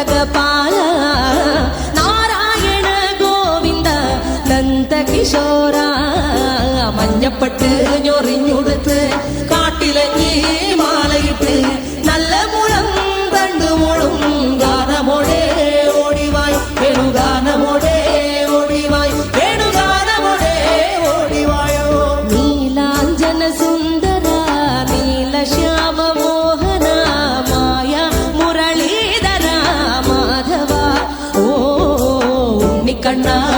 ഉലകപാല നാരായണ ഗോവിന്ദ നന്ദകിശോര മഞ്ഞപ്പെട്ട് ഞൊറിഞ്ഞുടുത്ത് না